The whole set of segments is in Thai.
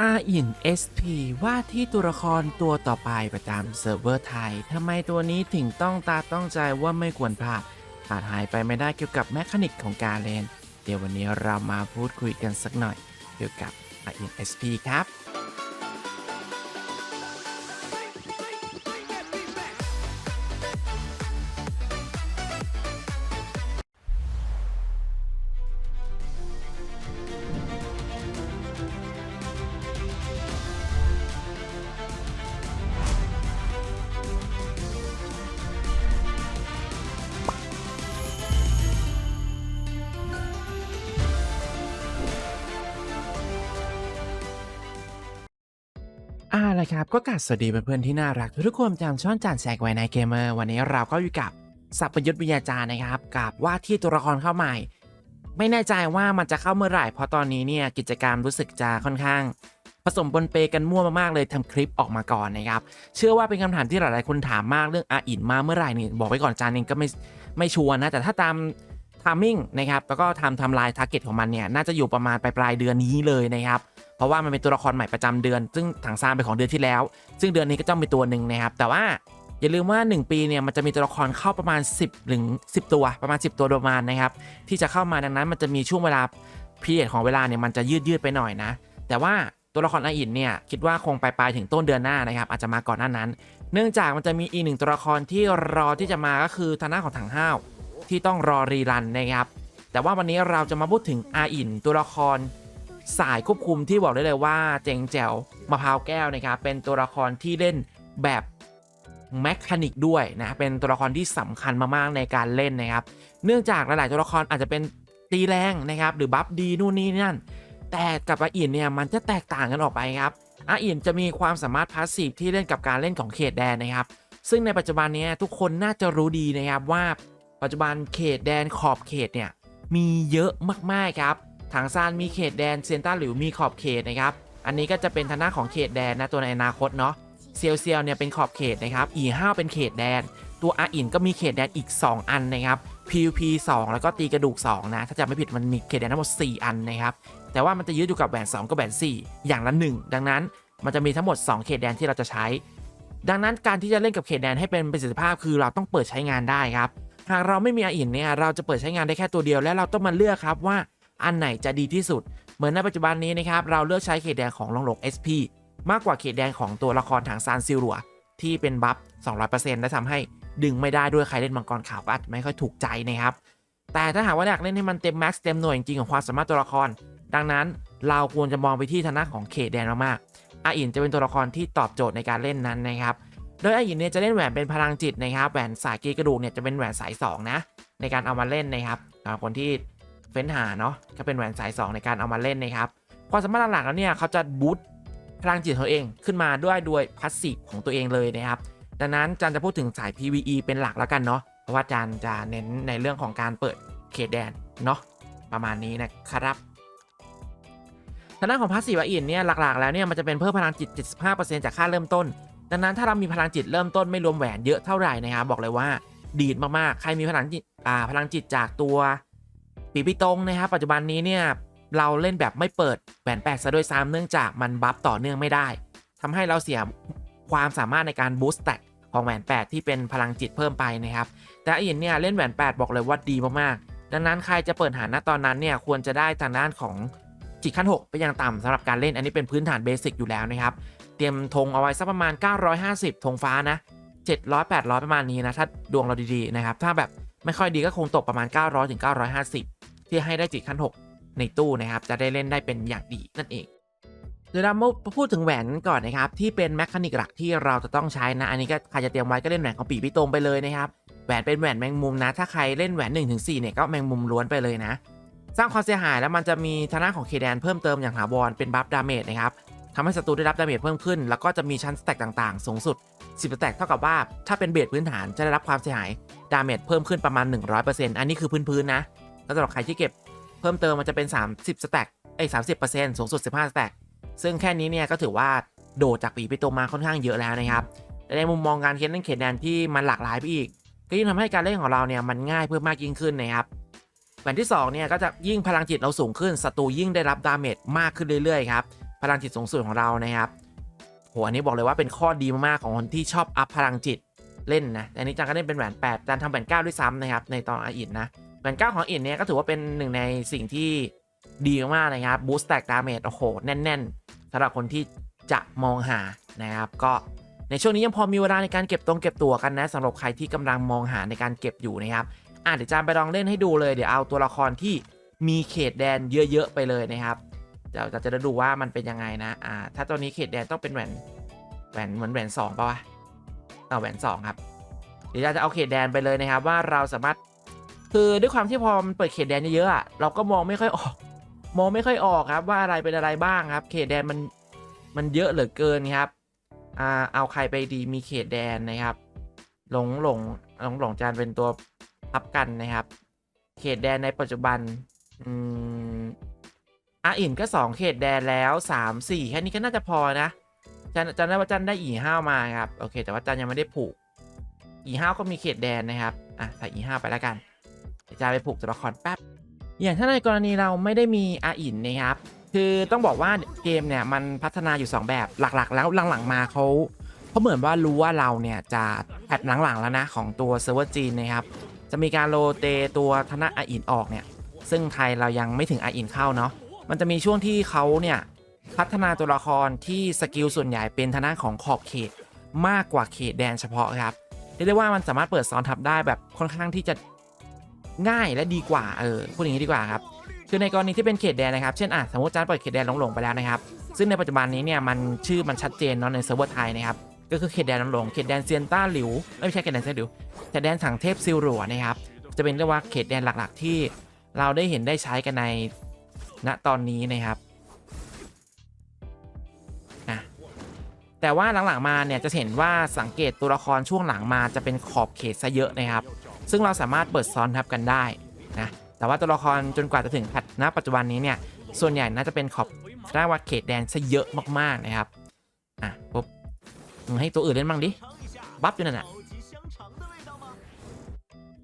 อาอิง SP ว่าที่ตัวละครตัวต่อไปประจำเซิร์ฟเวอร์ไทย ทำไมตัวนี้ถึงต้องตาต้องใจว่าไม่ควรพลาดขาดหายไปไม่ได้เกี่ยวกับแมคานิกของการเล่น เดี๋ยววันนี้เรามาพูดคุยกันสักหน่อยเกี่ยวกับอาอิง SP ครับ อ่าละครับ ก็กราบสวัสดีเพื่อนๆที่น่ารัก ทุกคนจำช่องจานแสกไว้ในเกมเมอร์วันนี้เราก็อยู่กับสัพยุทธวิยาจารย์นะครับ กับว่าที่ตัวละครเข้าใหม่ ไม่แน่ใจว่ามันจะเข้าเมื่อไหร่ เพราะตอนนี้เนี่ยกิจกรรมรู้สึกจะค่อนข้าง ผสมปนเปกันมั่วมากๆเลยทำคลิปออกมาก่อนนะครับ เชื่อว่าเป็นคำถามที่หลายๆคนถามมากเรื่องอาอินมาเมื่อไหร่นี่บอกไว้ก่อนจานเองก็ไม่ไม่ชัวร์นะแต่ถ้าตามทามมิ่งนะครับแล้วก็ทำทำลายทาร์เก็ตของมันเนี่ยน่าจะอยู่ประมาณปลายปลายเดือนนี้เลยนะครับ เพราะว่ามันเป็นตัวละครใหม่ประจำเดือน ซึ่งถังซานเป็นของเดือนที่แล้ว ซึ่งเดือนนี้ก็ต้องมีตัวหนึ่งนะครับ แต่ว่าอย่าลืมว่า 1 ปีเนี่ยมันจะมีตัวละครเข้าประมาณ 10ถึง10 ตัวประมาณ 10 ตัวโดยประมาณนะครับที่จะเข้ามาดังนั้นมันจะมีช่วงเวลาพีเรียดของเวลาเนี่ยมันจะยืดยืดไปหน่อยนะ แต่ว่าตัวละครอาอินเนี่ยคิดว่าคงไปปลายถึงต้นเดือนหน้านะครับอาจจะมาก่อนหน้านั้น เนื่องจากมันจะมีอีกหนึ่งตัวละครที่รอที่จะมาก็คือทางหน้าของถังห้าวที่ต้องรอรีรันนะครับแต่ว่าวันนี้เราจะมาพูดถึงอาอินตัวละคร สายควบคุมที่บอกได้เลยว่าเจ๋งแจ๋วมะพร้าวแก้วนะครับเป็นตัวละครที่เล่นแบบแมคานิกด้วยนะเป็นตัวละครที่สำคัญมากๆในการเล่นนะครับ เนื่องจากหลาย ๆ ตัวละครอาจจะเป็นตีแรงนะครับ หรือบัฟดีนู่นนี่นั่น แต่กับอาอินเนี่ยมันจะแตกต่างกันออกไปครับอาอินจะมีความสามารถพาสซีฟที่เล่นกับการเล่นของเขตแดนนะครับ ซึ่งในปัจจุบันนี้ทุกคนน่าจะรู้ดีนะครับว่าปัจจุบันเขตแดนขอบเขตเนี่ยมีเยอะมากๆครับ ถังซานมีเขตแดนเซยนต้าหลิวมีขอบเขตนะครับ อันนี้ก็จะเป็นทางหน้าของเขตแดนนะตัวในอนาคตเนาะเซียวเซียวเนี่ยเป็นขอบเขตนะครับอีห้าเป็นเขตแดน ตัวอาอินก็มีเขตแดนอีก 2 อันนะครับ PVP 2 แล้วก็ตีกระดูก 2 นะ ถ้าจำไม่ผิดมันมีเขตแดนทั้งหมด 4 อันนะครับ แต่ว่ามันจะยึดอยู่กับแหวน 2 กับแหวน 4 อย่างละ 1 ดังนั้นมันจะมีทั้งหมด 2 เขตแดนที่เราจะใช้ ดังนั้นการที่จะเล่นกับเขตแดนให้เป็นประสิทธิภาพคือเราต้องเปิดใช้งานได้ครับ หากเราไม่มีอาอินเนี่ยเราจะเปิดใช้งานได้แค่ตัวเดียวและเราต้องมาเลือกครับว่า อันไหนจะดีที่สุด เหมือนในปัจจุบันนี้นะครับเราเลือกใช้เขตแดนของลองหลก SP มากกว่าเขตแดนของตัวละครทางซานซิลัวที่เป็นบัฟ 200%และทำให้ดึงไม่ได้ด้วยใครเล่นมังกรขาวก็อาจะไม่ค่อยถูกใจนะครับ แต่ถ้าหากว่าอยากเล่นให้มันเต็มแม็กซ์เต็มหน่วยจริงๆของความสามารถตัวละคร ดังนั้นเราควรจะมองไปที่ทางด้านของเขตแดนมากๆอาอินจะเป็นตัวละครที่ตอบโจทย์ในการเล่นนั้นนะครับ โดยอาอินเนี่ยจะเล่นแหวนเป็นพลังจิตนะครับ แหวนสายกีกระดูกเนี่ยจะเป็นแหวนสาย2นะในการเอามาเล่นนะครับสำหรับคนที่ เฟ้นหาเนาะก็เป็นแหวนสาย 2 ในการเอามาเล่นนะครับ ความสามารถหลักๆแล้วเนี่ยเขาจะบูตพลังจิตของตัวเองขึ้นมาด้วยด้วยพัสซีฟของตัวเองเลยนะครับ ดังนั้นจันจะพูดถึงสาย PVE เป็นหลักแล้วกันเนาะเพราะว่าจันจะเน้นในเรื่องของการเปิดเขตแดนเนาะประมาณนี้นะครับทางด้านของพัสซีฟอินเนี่ยหลักๆแล้วเนี่ยมันจะเป็นเพิ่มพลังจิต 75%จากค่าเริ่มต้น ดังนั้นถ้าเรามีพลังจิตเริ่มต้นไม่รวมแหวนเยอะเท่าไหร่นะครับบอกเลยว่าดีดมากๆ ใครมีพลังจิตอ่าพลังจิตจากตัว ปีปิตรงนะครับปัจจุบันนี้เนี่ยเราเล่นแบบไม่เปิดแหวนแปลกซะด้วยซ้ำเนื่องจากมันบัฟต่อเนื่องไม่ได้ทำให้เราเสียความสามารถในการบูสต์แต็กของแหวน8ที่เป็นพลังจิตเพิ่มไปนะครับ แต่อินเนี่ยเล่นแหวน8บอกเลยว่าดีมากๆดังนั้นใครจะเปิดหาณตอนนั้นเนี่ยควรจะได้ทางด้านของจิตขั้น 6 ไปยังต่ำสำหรับการเล่นอันนี้เป็นพื้นฐานเบสิกอยู่แล้วนะครับ เตรียมธงเอาไว้สักประมาณ 950ธงฟ้านะ700 800 ประมาณนี้นะ ถ้าดวงเราดีๆนะครับ ถ้าแบบไม่ค่อยดีก็คงตกประมาณ 900ถึง950 ที่ให้ได้จิตขั้น 6 ในตู้นะครับ จะได้เล่นได้เป็นอย่างดีนั่นเองเดี๋ยวเรามาพูดถึงแหวนก่อนนะครับ ที่เป็นแมคานิกหลักที่เราจะต้องใช้นะ อันนี้ก็ใครจะเตรียมไว้ก็เล่นแหวนของปีพี่ตรงไปเลยนะครับแหวนเป็นแหวนแมงมุมนะ ถ้าใครเล่นแหวน1นถึงสเนี่ยก็แมงมุมล้วนไปเลยนะ สร้างความเสียหายแล้วมันจะมีทางด้าของเคแดนเพิ่มเติมอย่างถาวรเป็นบัฟดาเมจนะครับทำให้ศัตรูได้รับดาเมจเพิ่มขึ้น แล้วก็จะมีชั้นสแต็กต่างๆ สูงสุด 10สแต็กเท่ากับว่าถ้าเป็นเบสพื้นฐานจะได้รับความเสียหายดาเมจเพิ่มขึ้นประมาณ 100%อันนี้คือพื้นๆนะ แล้วสำหรับใครที่เก็บเพิ่มเติมมันจะเป็น 30สแต็กไอ้สามสิบเปอ้ย30%สูงสุด 15สแต็กซึ่งแค่นี้เนี่ยก็ถือว่าโดดจากปีไปตัวมาค่อนข้างเยอะแล้วนะครับแต่ในมุมมองการเล่นเขตแดนที่มันหลากหลายไปอีก ก็ยิ่งทำให้การเล่นของเราเนี่ยมันง่ายเพิ่มมากยิ่งขึ้นนะครับแหวนที่2เนี่ยก็จะยิ่งพลังจิตเราสูงขึ้นศัตรูยิ่งได้รับดาเมจมากขึ้นเรื่อยๆครับพลังจิตสูงสุดของเรานะครับโหอันนี้บอกเลยว่าเป็นข้อดีมากๆของคนที่ชอบอัพพลังจิตเล่นนะแต่อันนี้จันก็เล่นเป็นแหวน8จันทำแหวน9ด้วยซ้ำนะครับในตอนอาอินนะ แหวน9ของอินเนี่ยก็ถือว่าเป็นหนึ่งในสิ่งที่ดีมากนะครับบูสต์แตกดาเมจโอ้โห แน่น ๆสำหรับคนที่จะมองหานะครับ ก็ในช่วงนี้ยังพอมีเวลาในการเก็บตรงเก็บตัวกันนะสำหรับใครที่กำลังมองหาในการเก็บอยู่นะครับอะเดี๋ยวจานไปลองเล่นให้ดูเลยเดี๋ยวเอาตัวละครที่มีเขตแดนเยอะๆไปเลยนะครับเดี๋ยวจะได้ดูว่ามันเป็นยังไงนะอ่าถ้าตัวนี้เขตแดนต้องเป็นแหวนแหวนเหมือนแหวนสองป่าวะเอาแหวนสองครับเดี๋ยวจะเอาเขตแดนไปเลยนะครับ ว่าเราสามารถ คือด้วยความที่พอมันเปิดเขตแดนเยอะๆอะเราก็มองไม่ค่อยออก มองไม่ค่อยออกครับว่าอะไรเป็นอะไรบ้างครับ เขตแดนมันมันเยอะเหลือเกินครับอ่าเอาใครไปดีมีเขตแดนนะครับ หลงหลงหลงหลงจานเป็นตัวพับกันนะครับ เขตแดนในปัจจุบันอืมอาอินก็ 2 เขตแดนแล้ว 3 4 แค่นี้ก็น่าจะพอนะจันจันได้ว่าจันได้อีห้าวมาครับ โอเค แต่ว่าจันยังไม่ได้ผูก อีห้าวก็มีเขตแดนนะครับ อะใส่อีห้าวไปแล้วกัน จะไปผูกตัวละครแป๊บ อย่างถ้าในกรณีเราไม่ได้มีอาอินนะครับ คือต้องบอกว่าเกมเนี่ยมันพัฒนาอยู่ 2 แบบหลักๆ แล้วหลังๆมาเขาเขาเหมือนว่ารู้ว่าเราเนี่ยจะแพทหลังๆแล้วนะของตัวเซิร์ฟเวอร์จีนนะครับจะมีการโรเตตัวธนาอาอินออกเนี่ยซึ่งไทยเรายังไม่ถึงอาอินเข้าเนาะมันจะมีช่วงที่เขาเนี่ยพัฒนาตัวละครที่สกิลส่วนใหญ่เป็นทางด้านของขอบเขตมากกว่าเขตแดนเฉพาะครับเรียกได้ว่ามันสามารถเปิดซ้อนทับได้แบบค่อนข้างที่จะ ง่ายและดีกว่าเออพูดอย่างนี้ดีกว่าครับคือในกรณีที่เป็นเขตแดนนะครับ เช่นอะสมมติจานเปิดเขตแดนหลงๆไปแล้วนะครับ ซึ่งในปัจจุบันนี้เนี่ยมันชื่อมันชัดเจนเนาะในเซิร์ฟเวอร์ไทยนะครับ ก็คือเขตแดนหลงๆเขตแดนเซียนต้าหลิว ไม่ใช่เขตแดนเซียนหลิวเขตแดนสังเทพซิลหลัวนะครับ จะเป็นเรียกว่าเขตแดนหลักๆ ที่เราได้เห็นได้ใช้กันในณตอนนี้นะครับนะแต่ว่าหลังๆมาเนี่ยจะเห็นว่าสังเกตตัวละครช่วงหลังมาจะเป็นขอบเขตซะเยอะนะครับ ซึ่งเราสามารถเปิดซ้อนทับกันได้นะแต่ว่าตัวละครจนกว่าจะถึงพัดณปัจจุบันนี้เนี่ยส่วนใหญ่น่าจะเป็นขอบได้ว่าเขตแดนซะเยอะมากๆนะครับอะปุ๊บมึงให้ตัวอื่นเล่นบ้างดิบัฟอยู่นั่นน่ะ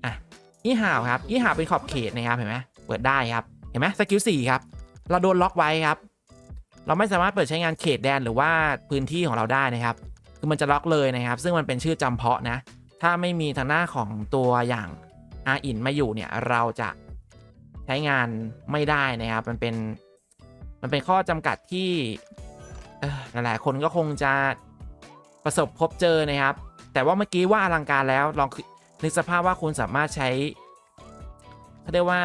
อะอีห่าวครับอีห่าวเป็นขอบเขตนะครับเห็นไหมเปิดได้ครับเห็นไหมสกิลสี่ครับเราโดนล็อกไว้ครับ เราไม่สามารถเปิดใช้งานเขตแดนหรือว่าพื้นที่ของเราได้นะครับ คือมันจะล็อกเลยนะครับ ซึ่งมันเป็นชื่อจำเพาะนะ ถ้าไม่มีทางหน้าของตัวอย่างอาอินมาอยู่เนี่ยเราจะใช้งานไม่ได้นะครับ มันเป็นมันเป็นข้อจำกัดที่หลายๆคนก็คงจะประสบพบเจอนะครับ แต่ว่าเมื่อกี้ว่าอลังการแล้วลองนึกสภาพว่าคุณสามารถใช้เขาเรียกว่า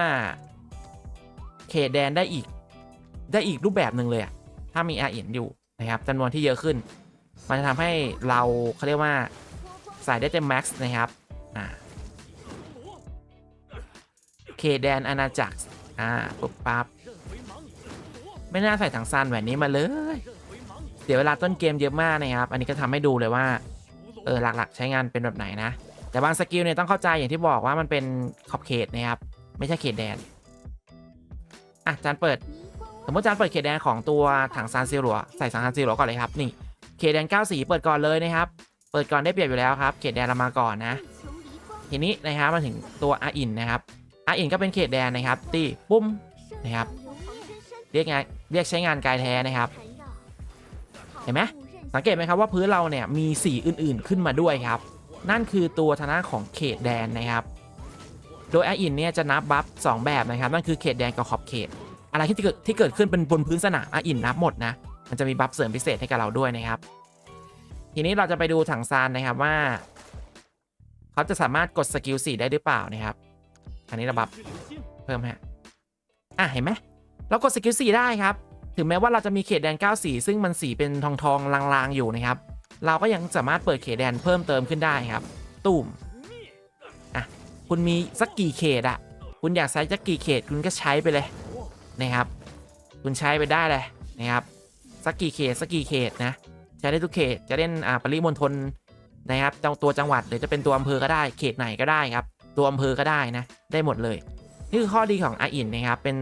เขตแดนได้อีกได้อีกรูปแบบหนึ่งเลยอะถ้ามีอาอินอยู่นะครับจำนวนที่เยอะขึ้น มันจะทำให้เราเขาเรียกว่า ใส่ได้เต็มแม็กซ์นะครับอ่าเขตแดนอาณาจักรอ่าปุ๊บปั๊บไม่น่าใส่ถังซานแบบนี้มาเลยเดี๋ยเวลาต้นเกมเยอะมากนะครับ อันนี้ก็ทำให้ดูเลยว่า เออ หลักๆ ใช้งานเป็นแบบไหนนะ แต่บางสกิลเนี่ยต้องเข้าใจอย่างที่บอกว่ามันเป็นขอบเขตนะครับ ไม่ใช่เขตแดน อะจานเปิด สมมติจานเปิดเขตแดนของตัวถังซานซิลหลัวใส่ถังซานซิลหลัวก่อนเลยครับ นี่ เขตแดน9สีเปิดก่อนเลยนะครับ เปิดก่อนได้เปรียบอยู่แล้วครับ เขตแดนเรามาก่อนนะ ทีนี้นะครับมาถึงตัวอาอินนะครับอาอินก็เป็นเขตแดนนะครับ ตีปุ้มนะครับ เรียกงานเรียกใช้งานกายแท้นะครับ เห็นไหมสังเกตไหมครับว่าพื้นเราเนี่ยมีสีอื่นๆขึ้นมาด้วยครับ นั่นคือตัวธนาของเขตแดนนะครับ โดยอาอินเนี่ยจะนับบัฟสองแบบนะครับ นั่นคือเขตแดนกับขอบเขต อะไรที่เกิดที่เกิดขึ้นเป็นบนพื้นสนามอาอินนับหมดนะ มันจะมีบัฟเสริมพิเศษให้กับเราด้วยนะครับ ทีนี้เราจะไปดูถังซานนะครับว่า เขาจะสามารถกดสกิล4ได้หรือเปล่านะครับ อันนี้เราบัฟเพิ่มฮะอะเห็นไหมเรากดสกิล4ได้ครับ ถึงแม้ว่าเราจะมีเขตแดน9สีซึ่งมันสีเป็นทองทองลางๆอยู่นะครับ เราก็ยังสามารถเปิดเขตแดนเพิ่มเติมขึ้นได้ครับตุ่มอะคุณมีสักกี่เขตอะคุณอยากใช้สักกี่เขตคุณก็ใช้ไปเลยนะครับ คุณใช้ไปได้เลยนะครับสักกี่เขตสักกี่เขตนะ ใช้ได้ทุกเขตจะเล่นอ่าปริมณฑลนะครับจตัวจังหวัดหรือจะเป็นตัวอำเภอก็ได้เขตไหนก็ได้ครับ ตัวอำเภอก็ได้นะ ได้หมดเลย นี่คือข้อดีของอาอินนะครับเป็น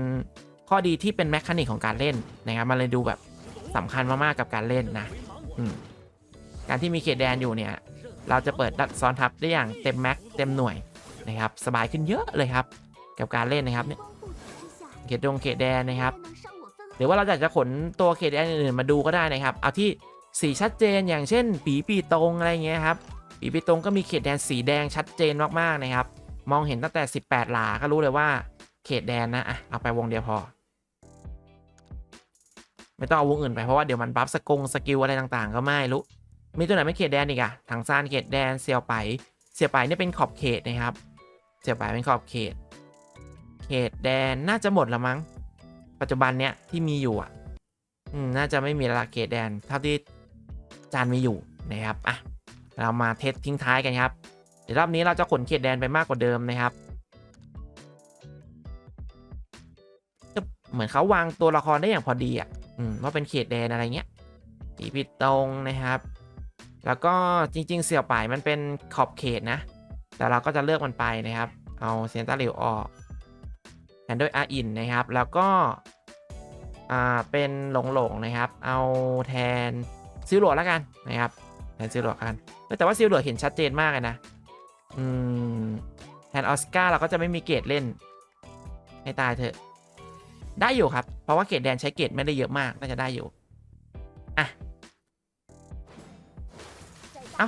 ข้อดีที่เป็นแมคานิกของการเล่นนะครับมันเลยดูแบบสำคัญมากๆกับการเล่นนะการที่มีเขตแดนอยู่เนี่ย เราจะเปิดดัดซ้อนทับได้อย่างเต็มแม็กเต็มหน่วยนะครับ สบายขึ้นเยอะเลยครับ กับการเล่นนะครับเนี่ยเขตดงเขตแดนนะครับ หรือว่าเราอยากจะขนตัวเขตแดนอื่นๆมาดูก็ได้นะครับ เอาที่ สีชัดเจนอย่างเช่น ปีปีตรงอะไรเงี้ยครับปีปีตรงก็มีเขตแดนสีแดงชัดเจนมากๆนะครับ มองเห็นตั้งแต่ 18 หลาก็รู้เลยว่าเขตแดนนะอะเอาไปวงเดียวพอ ไม่ต้องเอาวงอื่นไปเพราะว่าเดี๋ยวมันบัฟสกงสกิลอะไรต่างๆ ก็ไม่รู้มีตัวไหนไม่เขตแดนอีกอะถังซานเขตแดนเซียวไปเซียวไปนี่เป็นขอบเขตนะครับเซียวไปเป็นขอบเขต เขตแดนน่าจะหมดแล้วมั้ง ปัจจุบันเนี้ยที่มีอยู่อะอืมน่าจะไม่มีละเขตแดนเท่าที่ จานมีอยู่นะครับอะเรามาเทสทิ้งท้ายกันครับเดี๋ยวรอบนี้เราจะขนเขตแดนไปมากกว่าเดิมนะครับก็เหมือนเขาวางตัวละครได้อย่างพอดีอะอืมว่าเป็นเขตแดนอะไรเงี้ยสีผิดตรงนะครับ แล้วก็จริง ๆ เสี่ยวป่ายมันเป็นขอบเขตนะ แต่เราก็จะเลือกมันไปนะครับ เอาเซนต้าริวออกแทนด้วยอาอินนะครับ แล้วก็ อ่า เป็นหลงหลงๆนะครับ เอาแทน ซิลโหลแล้วกันนะครับแทนซิลโหลกันแต่ว่าซิลโหลเห็นชัดเจนมากเลยนะอืมแทนออสการ์เราก็จะไม่มีเกรดเล่นให้ตายเถอะได้อยู่ครับ เพราะว่าเกรดแดนใช้เกรดไม่ได้เยอะมากน่าจะได้อยู่อะเอ้า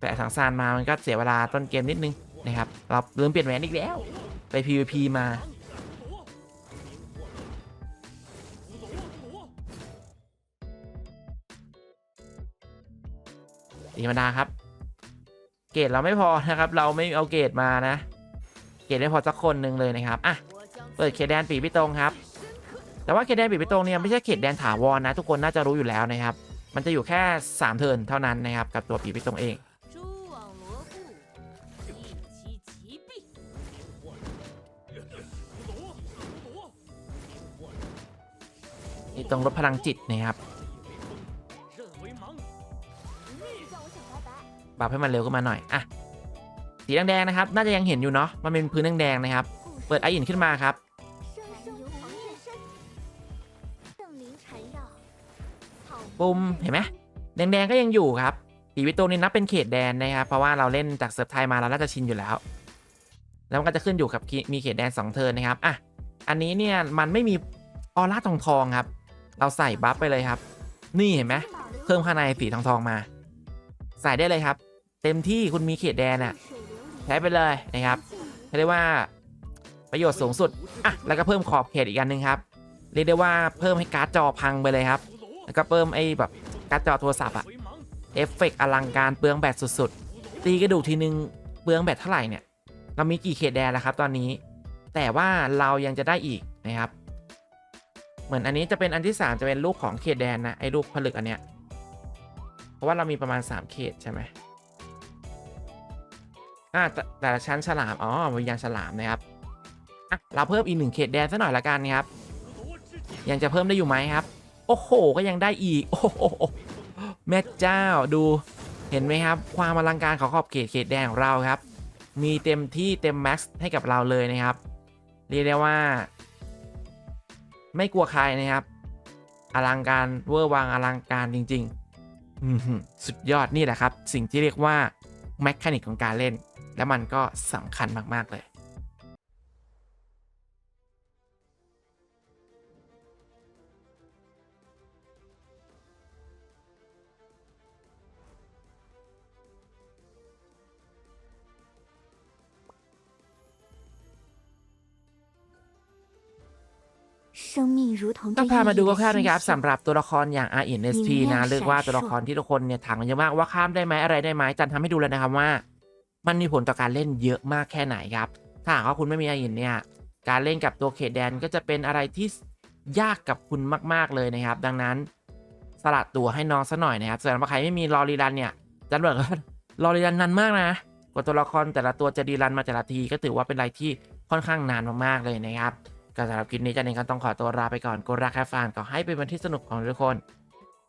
แต่ถังซานมามันก็เสียเวลาต้นเกมนิดนึงนะครับ เราลืมเปลี่ยนแหวนอีกแล้ว ไป PVP มา ธรรมดาครับ เกรดเราไม่พอนะครับ เราไม่เอาเกรดมานะ เกรดไม่พอสักคนหนึ่งเลยนะครับอะเปิดเขตแดนปีพิตรงครับ แต่ว่าเขตแดนปีพิตรงเนี่ยไม่ใช่เขตแดนถาวรนะ ทุกคนน่าจะรู้อยู่แล้วนะครับ มันจะอยู่แค่ 3 เทิร์นเท่านั้นนะครับ กับตัวปีพิตรงเองนี่ตรงรถพลังจิตนะครับ ปรับให้มันเร็วขึ้นมาหน่อยอะสีแดงๆนะครับ น่าจะยังเห็นอยู่เนาะมันเป็นพื้นแดงๆนะครับ เปิดไออินขึ้นมาครับปุ่มเห็นไหมแดงๆก็ยังอยู่ครับสีวิตโตนี้นับเป็นเขตแดนนะครับ เพราะว่าเราเล่นจากเซิร์ฟไทยมาเราน่าจะชินอยู่แล้ว แล้วก็จะขึ้นอยู่กับมีเขตแดน2เทิร์นนะครับอะอันนี้เนี่ยมันไม่มีออร่าทองทองครับ เราใส่บัฟไปเลยครับ นี่เห็นไหมเพิ่มข้างในสีทองทองมา ใส่ได้เลยครับ เต็มที่คุณมีเขตแดนอะใช้ไปเลยนะครับเขาเรียกว่าประโยชน์สูงสุดอะแล้วก็เพิ่มขอบเขตอีกอันหนึงครับเรียกได้ว่าเพิ่มให้การ์ดจอพังไปเลยครับ แล้วก็เพิ่มไอ้แบบการ์ดจอโทรศัพท์อะเอฟเฟกต์อลังการเปลืองแบตสุดๆ ตีกระดูกทีนึงเปลืองแบตเท่าไหร่เนี่ย เรามีกี่เขตแดนแล้วครับตอนนี้ แต่ว่าเรายังจะได้อีกนะครับ เหมือนอันนี้จะเป็นอันที่ 3 จะเป็นลูกของเขตแดนนะไอ้ลูกผลึกอันเนี้ย เพราะว่าเรามีประมาณ 3 เขตใช่ไหม อ่าแต่แต่ละชั้นฉลาม อ๋อ วิญญาณฉลามนะครับอะเราเพิ่มอีกหนึ่งเขตแดนซะหน่อยละกันครับ ยังจะเพิ่มได้อยู่ไหมครับ โอ้โห ก็ยังได้อีก โอ้โหแม่เจ้าดูเห็นไหมครับ ความอลังการของขอบเขตเขตแดงของเราครับ มีเต็มที่เต็มแม็กซ์ให้กับเราเลยนะครับ เรียกได้ว่า ไม่กลัวใครนะครับ อลังการเวอร์วังอลังการจริงๆอืสุดยอดนี่แหละครับ สิ่งที่เรียกว่า แมคานิกของการเล่น และมันก็สำคัญมาก ๆ เลย 生命如同 ก็พามาดูคร่าวๆนะครับสำหรับตัวละครอย่าง r n s p นะเรียกว่าตัวละครที่ทุกคนเนี่ยถามกันเยอะมากว่าข้ามได้ไหมอะไรได้ไหมจันทำให้ดูแล้วนะครับว่า มันมีผลต่อการเล่นเยอะมากแค่ไหนครับ ถ้าหากว่าคุณไม่มี r n เนี่ยการเล่นกับตัวเขตแดนก็จะเป็นอะไรที่ยากกับคุณมาก ๆเลยนะครับ ดังนั้นสลัดตัวให้น้องซะหน่อยนะครับส่วนใครไม่มีรอรีรันเนี่ยจันบอกว่ารอรีรันนานมากนะกว่าตัวละครแต่ละตัวจะรีรันมาแต่ละทีก็ถือว่าเป็นอะไรที่ค่อนข้างนานมากๆเลยนะครับ ก็สำหรับคลิปนี้จันเองก็ต้องขอตัวลาไปก่อนกดรักแค่ฟังก็ให้เป็นวันที่สนุกของทุกคน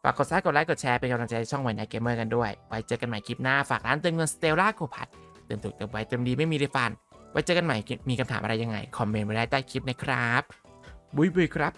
ฝากกดซับกดไลค์กดแชร์เป็นกำลังใจช่องไวน์ไนเกมเมอร์กันด้วย ไว้เจอกันใหม่คลิปหน้าฝากร้านเติมเงินสเตลล่าโกพัดเติมถูกเติมไวเติมดีไม่มีรีฟัน ไว้เจอกันใหม่มีคำถามอะไรยังไง คอมเมนต์ไว้ได้ใต้คลิปนะครับ บุยบุยครับ